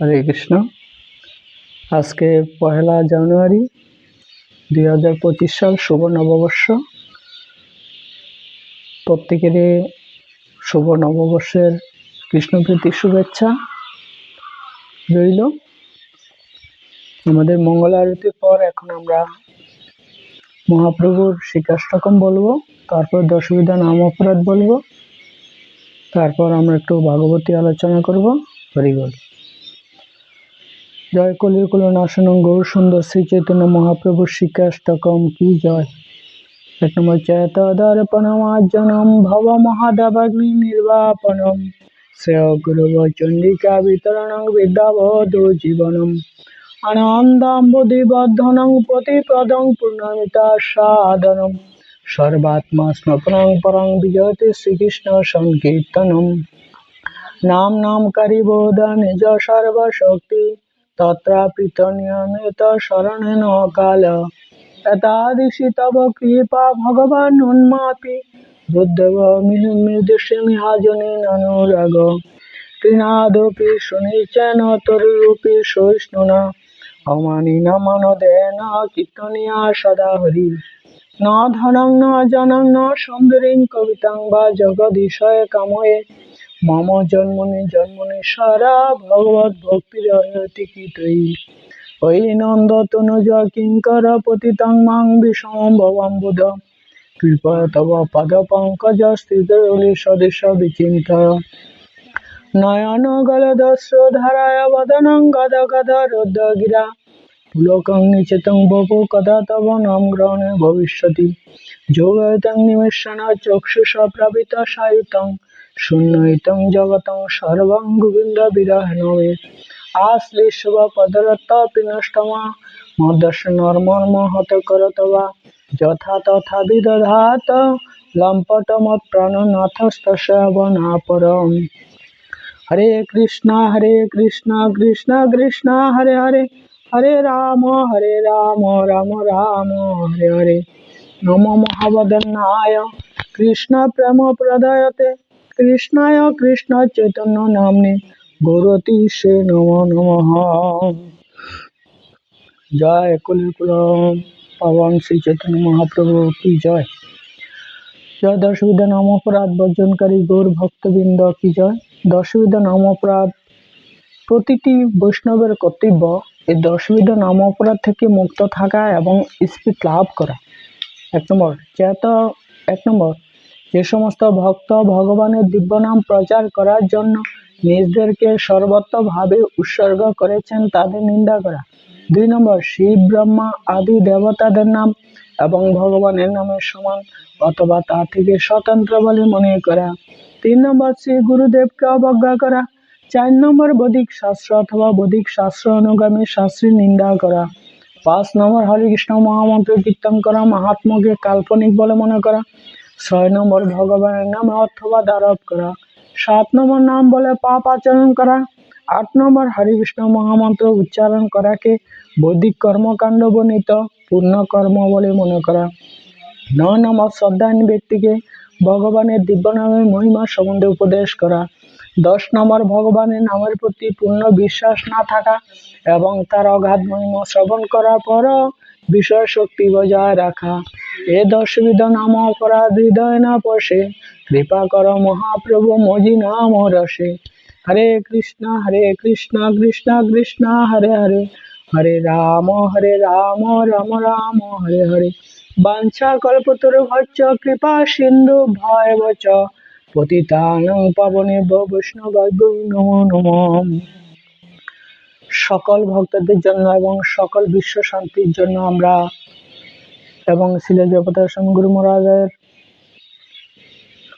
হরে কৃষ্ণ। আজকে পহেলা জানুয়ারি দুই হাজার পঁচিশ সাল শুভ নববর্ষ। প্রত্যেকেরই শুভ নববর্ষের কৃষ্ণপ্রীতি শুভেচ্ছা রইল। আমাদের মঙ্গল আরতির পর এখন আমরা মহাপ্রভুর শিকাষ্টকম বলব, তারপর দশবিধা নাম অপরাধ বলব, তারপর আমরা একটু ভাগবতী আলোচনা করব। হরিবল জয় কলির কুল নাশনং গৌর সুন্দর শ্রী চৈতন্য মহাপ্রভু শ্রীকাষ্টকম কি জয়? এক নম্বর চেতদর্পণমার্জনম ভব মহাদেবাগ্নি নির্বাপনম। শ্রেয় গুরুব চণ্ডিকা বিতরণং বিদ্যাবধূ জীবনম। আনন্দাম্বুদিবর্ধনং প্রতিপদং পূর্ণমিতা সাধনম। সর্বাত্মা স্নপনং পরং বিজয়তে শ্রীকৃষ্ণ সংকীর্তনম। নাম নাম কারিবোধ নিজ সর্বশক্তি। তত্রাপৃত নিয়মিত শরণেন কাল এতাদৃশি তব কৃপা ভগবান উন্মাপি বুদ্ধব মৃদুষিমিহাজনে অনুরাগ তৃণাদপি সুনিচেন তরুরূপি সহিষ্ণুনা অমানিন মনদেন কীর্তনিয়া সদা হরি ন ধনং ন জনং ন সুন্দরীং কবিতাং বা জগদীশয় কাময়ে মম জন্মনি জন্মনি সারা ভগবত ভক্তির অয়তি কীতই। ওই নন্দ তনুজ কিঙ্কর পতিতং মাং বিষম ভবাম বুধ। কৃপা তব পদ পঙ্কজ স্থিতলি সদৃশ বিচিন্ত। নয়ন গলদস্র ধারায় বদনং গদ গদ রুদ্র গিরা পুলকং নিচেতং বপু কদা তব নাম গ্রহণে ভবিষ্যতি। যোগয়তং নিমেষণ চক্ষুষ প্রাপিত সায়ুতং। শূন্যইতং জগতং সর্বং গোবিন্দ বিরহণবে আশ্লিষ্ব পদরত পিনষ্টমা মদর্শনর্মর্ম করতবা। যথা তথা বিদধাত লম্পটমৎ প্রাণনাথস্তবনাপরম হরে কৃষ্ণ হরে কৃষ্ণ কৃষ্ণ কৃষ্ণ, হরে হরে। হরে রাম হরে রাম রাম রাম, হরে হরে। নম মহাবদনায় কৃষ্ণ প্রেম প্রদয়তে। কৃষ্ণায় কৃষ্ণ চৈতন্য নামনে গৌরতী সে নম নম। জয় কুলকুল পাবন শ্রী চৈতন্য মহাপ্রভু, কি জয়। জয় দশবিধা নাম অপরাধ বর্জনকারী গৌর ভক্তবৃন্দ, কি জয়। দশবিধা নাম অপরাধ প্রতিটি বৈষ্ণবের কর্তব্য, এই দশবিধা নাম অপরাধ থেকে মুক্ত থাকা এবং স্পিড লাভ করা। এক নম্বর যেহেতু এক নম্বর যে সমস্ত ভক্ত ভগবানের দিব্য নাম প্রচার করার জন্য নিজদেরকে সর্বত্রভাবে উৎসর্গ করেছেন, তাদের নিন্দা করা। দুই নম্বর, শিব, ব্রহ্মা আদি দেবতাদের নাম এবং ভগবানের নামের সমান অথবা তা থেকে স্বতন্ত্র বলে মনে করা। তিন নম্বর, শ্রী গুরুদেবকে অবজ্ঞা করা। চার নম্বর, বৈদিক শাস্ত্র অথবা বৈদিক শাস্ত্র অনুগামী শাস্ত্রীর নিন্দা করা। পাঁচ নম্বর হরিকৃষ্ণ মহামন্ত্র কীর্তন করা, মহাত্মাকে কাল্পনিক বলে মনে করা। ছয় নম্বর ভগবানের নাম অথবা দ্বারব করা। সাত নম্বর নাম বলে পাপ আচরণ করা। আট নম্বর হরিকৃষ্ণ মহামন্ত্র উচ্চারণ করাকে বৈদিক কর্মকাণ্ড বর্ণিত, পূর্ণ কর্ম বলে মনে করা। নয় নম্বর শ্রদ্ধাহীন ব্যক্তিকে ভগবানের দিব্য নামের মহিমা সম্বন্ধে উপদেশ করা। দশ নম্বর ভগবানের নামের প্রতি পূর্ণ বিশ্বাস না থাকা এবং তার অগাধ মহিমা শ্রবণ করার পরও বিষয় শক্তি বজায় রাখা। এ দশবিধ নাম অপরাধ হৃদয় না পশে। কৃপা কর মহাপ্রভু মজি নাম রসে। হরে কৃষ্ণ হরে কৃষ্ণ কৃষ্ণ কৃষ্ণ, হরে হরে। হরে রাম হরে রাম রাম রাম, হরে হরে। বাঞ্ছা কল্পতরু ভচ্চ কৃপা সিন্ধু ভয় বচ। পতিতানং পাবনে বৈষ্ণব নমো নম। সকল ভক্তদের জন্য এবং সকল বিশ্ব শান্তির জন্য আমরা এবং শিলে জগতার স্বামী গুরু মহারাজের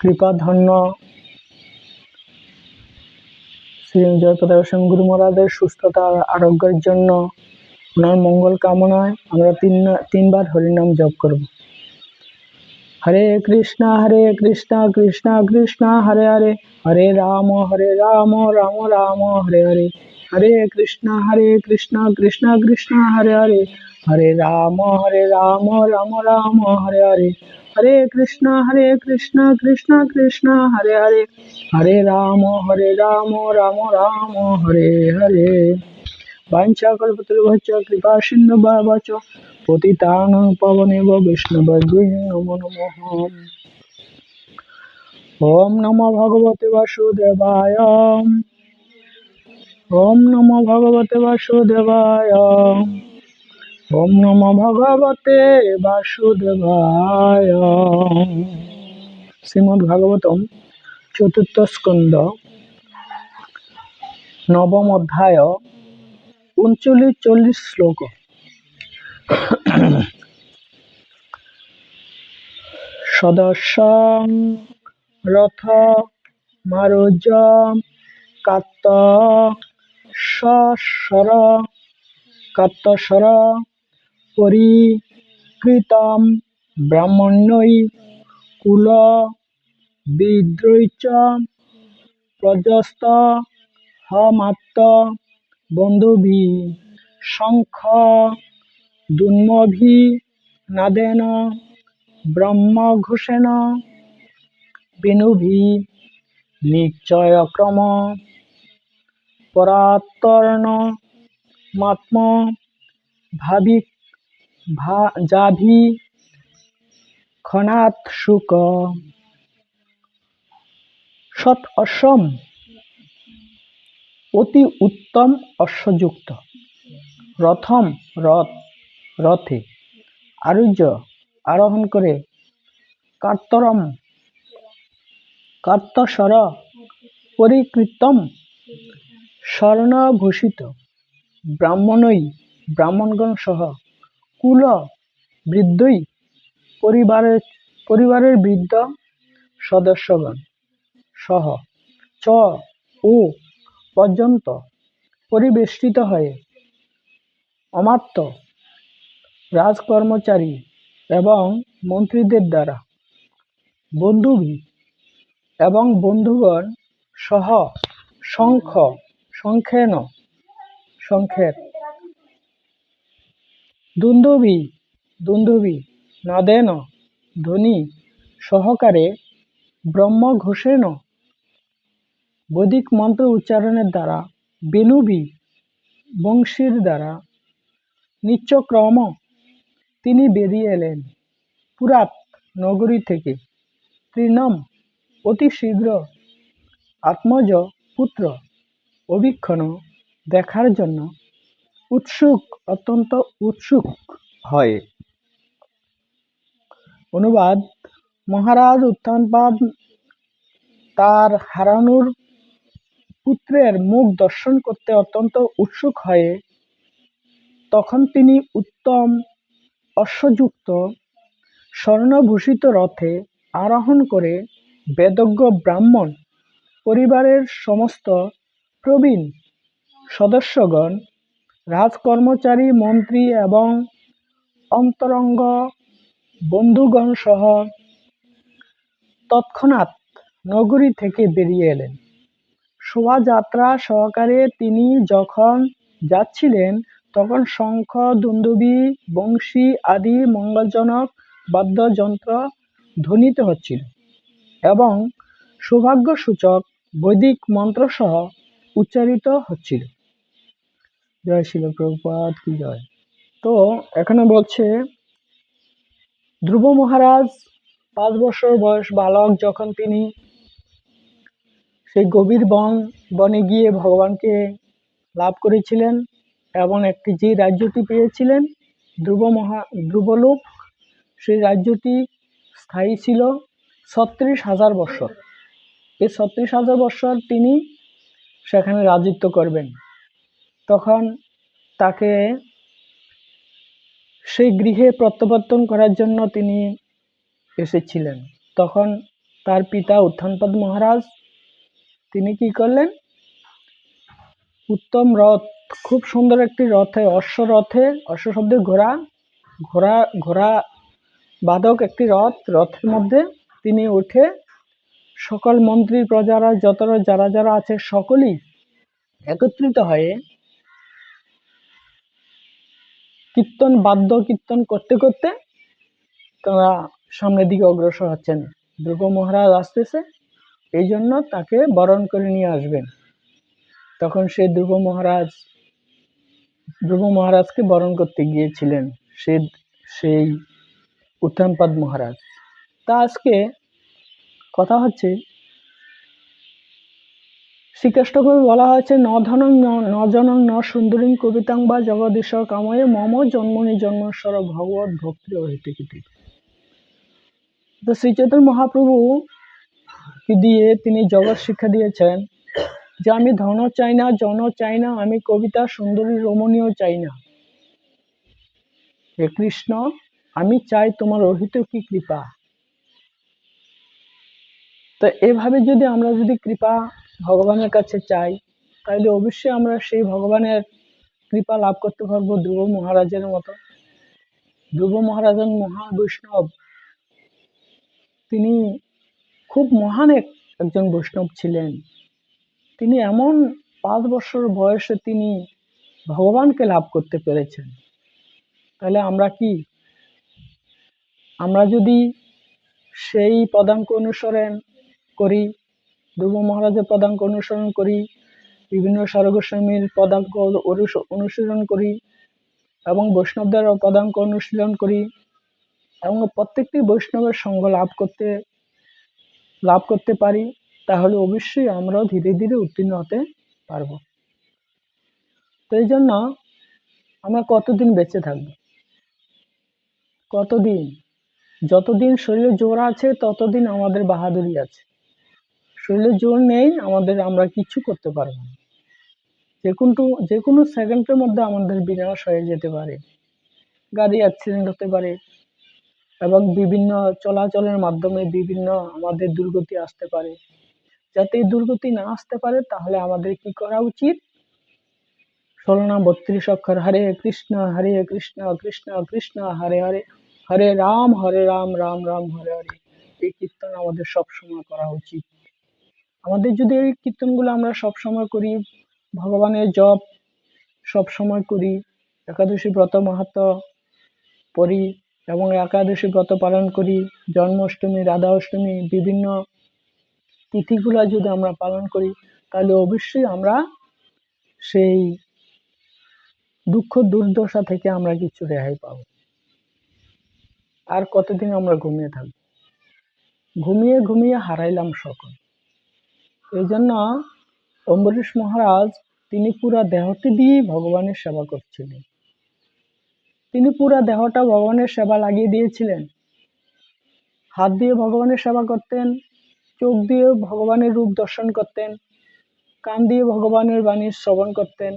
কৃপা ধন্য। শ্রী জয়প্রতাপ স্বামী গুরু মহারাজের সুস্থতা আরোগ্যের জন্য ওনার মঙ্গল কামনায় আমরা তিন, তিনবার হরিনাম জপ করব। হরে কৃষ্ণ হরে কৃষ্ণ কৃষ্ণ কৃষ্ণ, হরে হরে হরে রাম হরে রাম রাম রাম, হরে হরে। হরে কৃষ্ণ হরে কৃষ্ণ কৃষ্ণ কৃষ্ণ, হরে হরে। হরে রাম হরে রাম রাম রাম, হরে হরে। হরে কৃষ্ণ হরে কৃষ্ণ কৃষ্ণ কৃষ্ণ, হরে হরে। হরে রাম হরে রাম রাম রাম, হরে হরে। বাঞ্ছা কল্পতরুভ্য কৃপা সিন্ধু বাবাচ পতিতানাং পাবনেব বৈষ্ণবদ্বৈ নমো নমঃ। ওম নমো ভগবতে বাসুদেবায়। ওম নমো ভগবতে বাসুদেবায়। ওম নমো ভগবতে বাসুদেবায়। শ্রীমদ্ ভাগবতম চতুর্থ স্কন্দ নবম অধ্যায়, উনচল্লিশ চল্লিশ শ্লোক। সদস্য রথ মারুজ কাত্ত সর কাত্তস্বর পরিকৃতম ব্রাহ্মণ্যই কুল, বিদ্রৈচ, প্রজস্ত, হমাত্ত, বন্ধুভি, শঙ্খ, দুন্মভি, নাদেন ব্রহ্মঘোষেণ বেণুভি নিশ্চয়ক্রম, পরাত্তর্ণ, মাত্ম ভাবি ভা জাভি খনাত শুক সৎ অসম, অতি উত্তম অশ্বযুক্ত রথম, রথ, রথে আরুহ্য আরোহণ করে কার্তরম কার্তস্বর পরিকৃতম স্বর্ণভূষিত ব্রাহ্মণই ব্রাহ্মণগণ সহ কুল বৃদ্ধই পরিবারের পরিবারের বৃদ্ধ সদস্যগণ। সহ, চ ও পর্যন্ত পরিবেষ্টিত হয়ে অমাত্য রাজকর্মচারী এবং মন্ত্রীদের দ্বারা বন্ধুভি এবং বন্ধুগণ সহ শঙ্খ শঙ্খেন শঙ্খের দুন্দুভি দুন্দুভি নদেন ধ্বনি সহকারে ব্রহ্মঘোষেন। বৈদিক মন্ত্র উচ্চারণের দ্বারা বেনুবি, বংশীর দ্বারা নিত্যক্রম তিনি বেরিয়ে এলেন পুরাত নগরী থেকে। তৃণম, অতি শীঘ্র আত্মজ পুত্র অবীক্ষণ দেখার জন্য উৎসুক অত্যন্ত উৎসুক। হয়। অনুবাদ মহারাজ উত্থানপাদ তার হারানোর পুত্রের মুখ দর্শন করতে অত্যন্ত উৎসুক হয়ে তখন তিনি উত্তম অশ্বযুক্ত স্বর্ণভূষিত রথে আরোহণ করে বেদজ্ঞ ব্রাহ্মণ পরিবারের সমস্ত প্রবীণ সদস্যগণ রাজকর্মচারী, মন্ত্রী এবং অন্তরঙ্গ বন্ধুগণ সহ তৎক্ষণাৎ নগরী থেকে বেরিয়ে এলেন। শোভাযাত্রা সহকারে তিনি যখন যাচ্ছিলেন, তখন শঙ্খ, দুন্দুবি, বংশী আদি মঙ্গলজনক বাদ্যযন্ত্র ধ্বনিত হচ্ছিল এবং সৌভাগ্যসূচক বৈদিক মন্ত্রসহ উচ্চারিত হচ্ছিল। জয় শিল প্রভুপাত কি জয়। তো এখানে বলছে, ধ্রুব মহারাজ পাঁচ বছর বয়স বালক যখন তিনি সেই গভীর বন, বনে গিয়ে ভগবানকে লাভ করেছিলেন এবং একটি যে রাজ্যটি পেয়েছিলেন, ধ্রুব মহা, ধ্রুবলোক, সেই রাজ্যটি স্থায়ী ছিল ছত্রিশ হাজার বছর। এই ছত্রিশ হাজার বছর তিনি সেখানে রাজত্ব করবেন। তখন তাকে সেই গৃহে প্রত্যাবর্তন করার জন্য তিনি এসেছিলেন। তখন তার পিতা উত্থানপদ মহারাজ, তিনি কি করলেন? উত্তম রথ, খুব সুন্দর একটি রথে, অশ্ব রথে, অশ্ব শব্দে ঘোড়া ঘোড়া ঘোড়া বাদক একটি রথ, রথের মধ্যে তিনি উঠে সকল মন্ত্রী প্রজারা, যত যারা যারা আছে সকলেই একত্রিত হয়ে কীর্তন বাদ্য কীর্তন করতে করতে তারা সামনের দিকে অগ্রসর হচ্ছেন। ধ্রুব মহারাজ আসতেছে, এই জন্য তাকে বরণ করে নিয়ে আসবেন। তখন সে ধ্রুব মহারাজ ধ্রুব মহারাজকে বরণ করতে গিয়েছিলেন, সে, সেই উত্থানপাদ মহারাজ। তা আজকে কথা হচ্ছে শ্রীকৃষ্ণকে বলা হয়েছে, ন ধনং ন- জনং ন সুন্দরী কবিতাং বা জগদীশ কাময়ে মম জন্মনি জন্মস্বর ভগবত ভক্তি কীর্তি তো শ্রী চৈতন্য মহাপ্রভু দিয়ে তিনি জগৎ শিক্ষা দিয়েছেন যে, আমি ধন চাই না, জন চাই না, আমি কবিতা সুন্দরী রমণীয় চাই না। হে কৃষ্ণ, আমি চাই তোমার রহিত কি কৃপা? তো এভাবে যদি আমরা যদি কৃপা ভগবানের কাছে চাই, তাহলে অবশ্যই আমরা সেই ভগবানের কৃপা লাভ করতে পারব ধ্রুব মহারাজের মতো। ধ্রুব মহারাজন মহা বৈষ্ণব। তিনি খুব মহান এক- একজন বৈষ্ণব ছিলেন। তিনি এমন পাঁচ বছর বয়সে তিনি ভগবানকে লাভ করতে পেরেছেন। তাহলে আমরা কি? আমরা যদি সেই পদাঙ্ক অনুসরণ করি ধ্রুব মহারাজের পদাঙ্ক অনুসরণ করি, বিভিন্ন স্বর্গস্বামীর পদাঙ্ক অনুসরণ করি এবং বৈষ্ণবদের পদাঙ্ক অনুশীলন করি এবং প্রত্যেকটি বৈষ্ণবের সঙ্গ লাভ করতে লাভ করতে পারি, তাহলে অবশ্যই আমরাও ধীরে ধীরে উত্তীর্ণ হতে পারব। তো এই জন্য আমরা কতদিন বেঁচে থাকব? কতদিন? যতদিন শরীরে জোর আছে, ততদিন আমাদের বাহাদুরি আছে। শরীরে জোর নেই, আমাদের, আমরা কিছু করতে পারব না। যে কোনো যে কোনো সেকেন্ডের মধ্যে আমাদের বিনাশ হয়ে যেতে পারে। গাড়ি অ্যাক্সিডেন্ট হতে পারে এবং বিভিন্ন চলাচলের মাধ্যমে বিভিন্ন আমাদের দুর্গতি আসতে পারে। যাতে এই দুর্গতি না আসতে পারে, তাহলে আমাদের কি করা উচিত? ষোলো না বত্রিশ অক্ষর, হরে কৃষ্ণ হরে কৃষ্ণ কৃষ্ণ কৃষ্ণ, হরে হরে হরে রাম হরে রাম রাম রাম, হরে হরে। এই কীর্তন আমাদের সবসময় করা উচিত। আমাদের যদি এই কীর্তনগুলো আমরা সব সময় করি, ভগবানের জপ সব সময় করি, একাদশী ব্রত মাহাত্ম পড়ি এবং একাদশী ব্রত পালন করি, জন্মাষ্টমী রাধা অষ্টমী বিভিন্ন তিথিগুলো যদি আমরা পালন করি, তাহলে অবশ্যই আমরা সেই দুঃখ দুর্দশা থেকে আমরা কিছু রেহাই পাবো। আর কতদিন আমরা ঘুমিয়ে থাকব? ঘুমিয়ে ঘুমিয়ে হারাইলাম সকল। এই জন্য অম্বরীশ মহারাজ, তিনি পুরা দেহটি দিয়েই ভগবানের সেবা করছিলেন। তিনি পুরা দেহটা ভগবানের সেবা লাগিয়ে দিয়েছিলেন। হাত দিয়ে ভগবানের সেবা করতেন, চোখ দিয়ে ভগবানের রূপ দর্শন করতেন, কান দিয়ে ভগবানের বাণী শ্রবণ করতেন,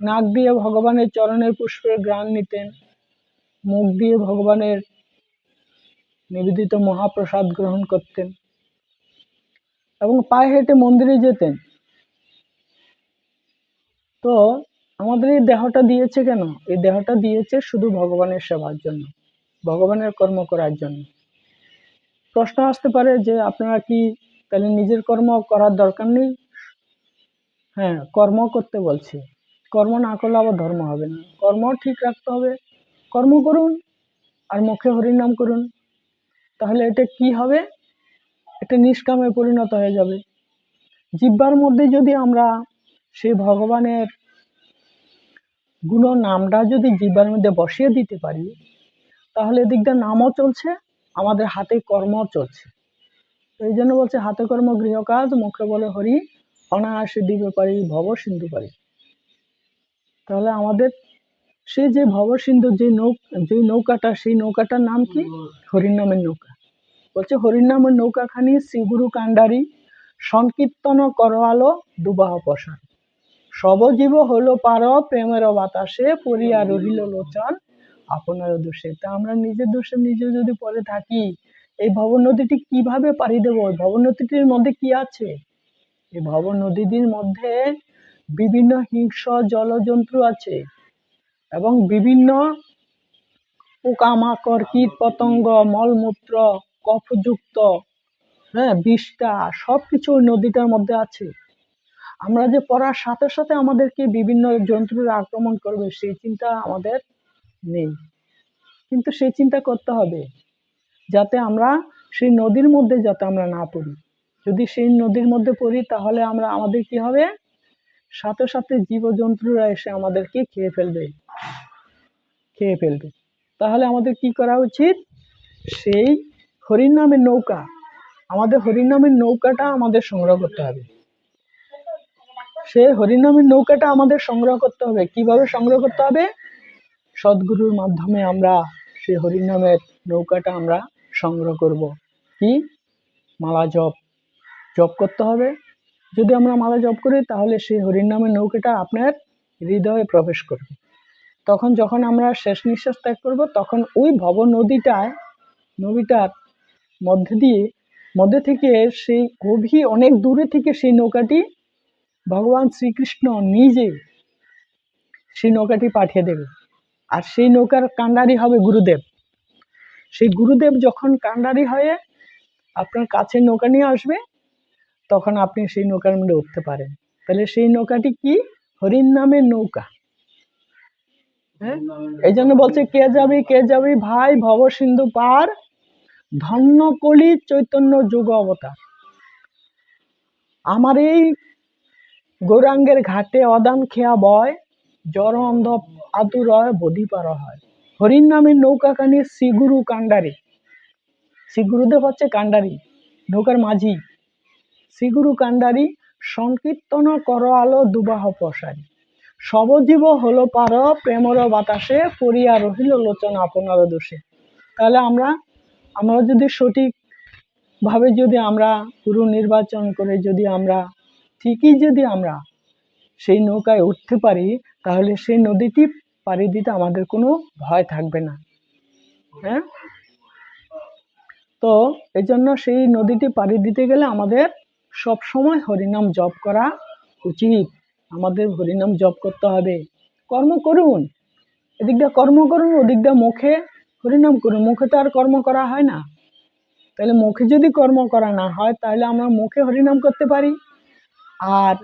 নাক দিয়ে ভগবানের চরণের পুষ্পের গ্রাণ নিতেন, মুখ দিয়ে ভগবানের নিবেদিত মহাপ্রসাদ গ্রহণ করতেন। এবং পায়ে হেঁটে মন্দিরে যেতেন। তো আমাদের এই দেহটা দিয়েছে কেন? এই দেহটা দিয়েছে শুধু ভগবানের সেবার জন্য, ভগবানের কর্ম করার জন্য। প্রশ্ন আসতে পারে যে আপনারা কি তাহলে নিজের কর্ম করার দরকার নেই? হ্যাঁ কর্ম করতে বলছি। কর্ম না করলে আবার ধর্ম হবে না। কর্ম ঠিক রাখতে হবে। কর্ম করুন আর মুখে হরির নাম করুন। তাহলে এটা কি হবে? এটা নিষ্কামে পরিণত হয়ে যাবে। জিব্বার মধ্যে যদি আমরা সেই ভগবানের গুণ নামটা যদি জিব্বার মধ্যে বসিয়ে দিতে পারি, তাহলে এদিকটা নামও চলছে, আমাদের হাতে কর্ম চলছে। এই জন্য বলছে, হাতে কর্ম, গৃহ কাজ, মুখে বলে হরি, অনায়াসে দিবে পারি, ভব সিন্ধু পারি। তাহলে আমাদের সে যে ভব সিন্ধু, যে নৌ যে নৌকাটা, সেই নৌকাটার নাম কি? হরির নামের নৌকা। বলছে হরির নামের নৌকাখানি, শ্রীগুরু কাণ্ডারি, সংকীর্তন করওয়ালো দুবাহ পশান সবজীব হলো পার, প্রেমের বাতাসে পড়িয়া রহিল লোচন, আপনার দোষে। তা আমরা নিজের দোষে নিজে যদি পড়ে থাকি, এই ভব নদীটি কীভাবে পাড়ি দেবো? এই ভব নদীটির মধ্যে কি আছে? এই ভব নদীটির মধ্যে বিভিন্ন হিংস্র জলজন্তু আছে এবং বিভিন্ন পোকামাকড় কীট পতঙ্গ মলমূত্র কফযুক্ত হ্যাঁ বিষটা সব কিছু ওই নদীটার মধ্যে আছে। আমরা যে পড়ার সাথে সাথে আমাদেরকে বিভিন্ন জন্তুরা আক্রমণ করবে, সেই চিন্তা আমাদের নেই। কিন্তু সেই চিন্তা করতে হবে যাতে আমরা সেই নদীর মধ্যে যাতে আমরা না পড়ি। যদি সেই নদীর মধ্যে পড়ি, তাহলে আমরা, আমাদের কি হবে? সাথে সাথে জীবজন্তুরা এসে আমাদেরকে খেয়ে ফেলবে। খেয়ে ফেলবে। তাহলে আমাদের কি করা উচিত? সেই হরিণ নামের নৌকা। আমাদের হরিণ নামের নৌকাটা আমাদের সংগ্রহ করতে হবে। সে হরিণ নামের নৌকাটা আমাদের সংগ্রহ করতে হবে। কীভাবে সংগ্রহ করতে হবে? সদ্গুরুর মাধ্যমে আমরা সেই হরিণ নামের নৌকাটা আমরা সংগ্রহ করব। কি? মালা জপ। জপ করতে হবে। যদি আমরা মালা জপ করি, তাহলে সেই হরিণ নামের নৌকাটা আপনার হৃদয়ে প্রবেশ করবে। তখন যখন আমরা শেষ নিঃশ্বাস ত্যাগ করব, তখন ওই ভব নদীটায় নদীটার মধ্যে দিয়ে মধ্যে থেকে সেই গভীর অনেক দূরে থেকে সেই নৌকাটি ভগবান শ্রীকৃষ্ণ নিজে সেই নৌকাটি পাঠিয়ে দেবে। আর সেই নৌকার কাণ্ডারি হবে গুরুদেব। সেই গুরুদেব যখন কাণ্ডারি হয়ে আপনার কাছে নৌকা নিয়ে আসবে তখন আপনি সেই নৌকার মধ্যে উঠতে পারেন। তাহলে সেই নৌকাটি কি? হরিণ নামের নৌকা। হ্যাঁ? এই জন্য বলছে কে যাবি কে যাবি ভাই ভব সিন্ধু পার ধন্য কলি চৈতন্য যুগ অবতার। আমার এই গৌরাঙ্গের ঘাটে অদান খেয়া বয় জর অন্ধ আতুরয় বধি পার হয়। হরিণ নামের নৌকা কানি শ্রীগুরু কাণ্ডারি। শ্রীগুরুদেব হচ্ছে কাণ্ডারি, নৌকার মাঝি। শ্রীগুরু কাণ্ডারি, সংকীর্তন কর আলো দুবাহ প্রসারী। সবজীব হলো পার প্রেমর বাতাসে, পড়িয়া রহিল লোচন আপনার দোষে। তাহলে আমরা আমরা যদি সঠিক ভাবে যদি আমরা গুরু নির্বাচন করে যদি আমরা, ঠিকই যদি আমরা সেই নৌকায় উঠতে পারি, তাহলে সেই নদীটি পাড়ি দিতে আমাদের কোনো ভয় থাকবে না। হ্যাঁ? তো এই জন্য সেই নদীটি পাড়ি দিতে গেলে আমাদের সব সময় হরিনাম জপ করা উচিত। আমাদের হরিনাম জপ করতে হবে। কর্ম করুন। এদিকটা কর্ম করুন ওদিকটা মুখে হরিনাম করুন মুখে তো আর কর্ম করা হয় না। তাহলে মুখে যদি কর্ম করা না হয়, তাহলে আমরা মুখে হরিনাম করতে পারি। আর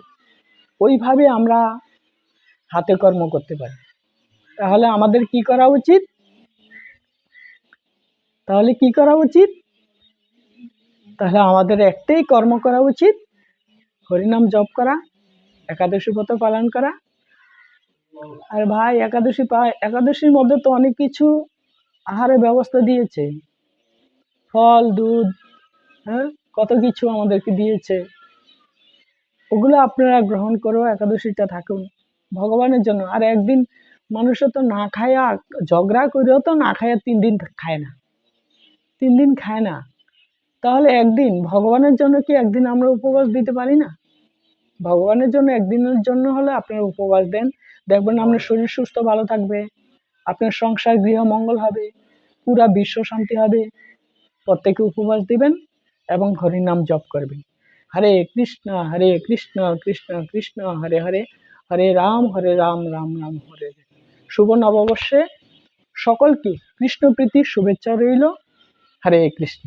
ওইভাবে আমরা হাতে কর্ম করতে পারি। তাহলে আমাদের কি করা উচিত? তাহলে কি করা উচিত? তাহলে আমাদের একটাই কর্ম করা উচিত, হরিনাম জপ করা, একাদশী ব্রত পালন করা। আর ভাই, একাদশী পা, একাদশীর মধ্যে তো অনেক কিছু আহারের ব্যবস্থা দিয়েছে। ফল, দুধ হ্যাঁ? কত কিছু আমাদেরকে দিয়েছে। ওগুলো আপনারা গ্রহণ করো, একাদশীটা থাকুন। ভগবানের জন্য। আর একদিন মানুষও তো না খায়া, ঝগড়া করেও তো না খায়া তিন দিন খায় না। তিন দিন খায় না। তাহলে একদিন ভগবানের জন্য কি একদিন আমরা উপবাস দিতে পারি না? ভগবানের জন্য একদিনের জন্য হলে আপনারা উপবাস দেন। দেখবেন আপনার শরীর সুস্থ, ভালো থাকবে। আপনার সংসার গৃহ মঙ্গল হবে, পুরা বিশ্ব শান্তি হবে। প্রত্যেকে উপবাস দিবেন এবং হরিনাম জপ করবেন। হরে কৃষ্ণ হরে কৃষ্ণ কৃষ্ণ কৃষ্ণ, হরে হরে হরে রাম হরে রাম রাম রাম, হরে শুভ নববর্ষে সকলকে কৃষ্ণ প্রীতির শুভেচ্ছা রইল। হরে কৃষ্ণ।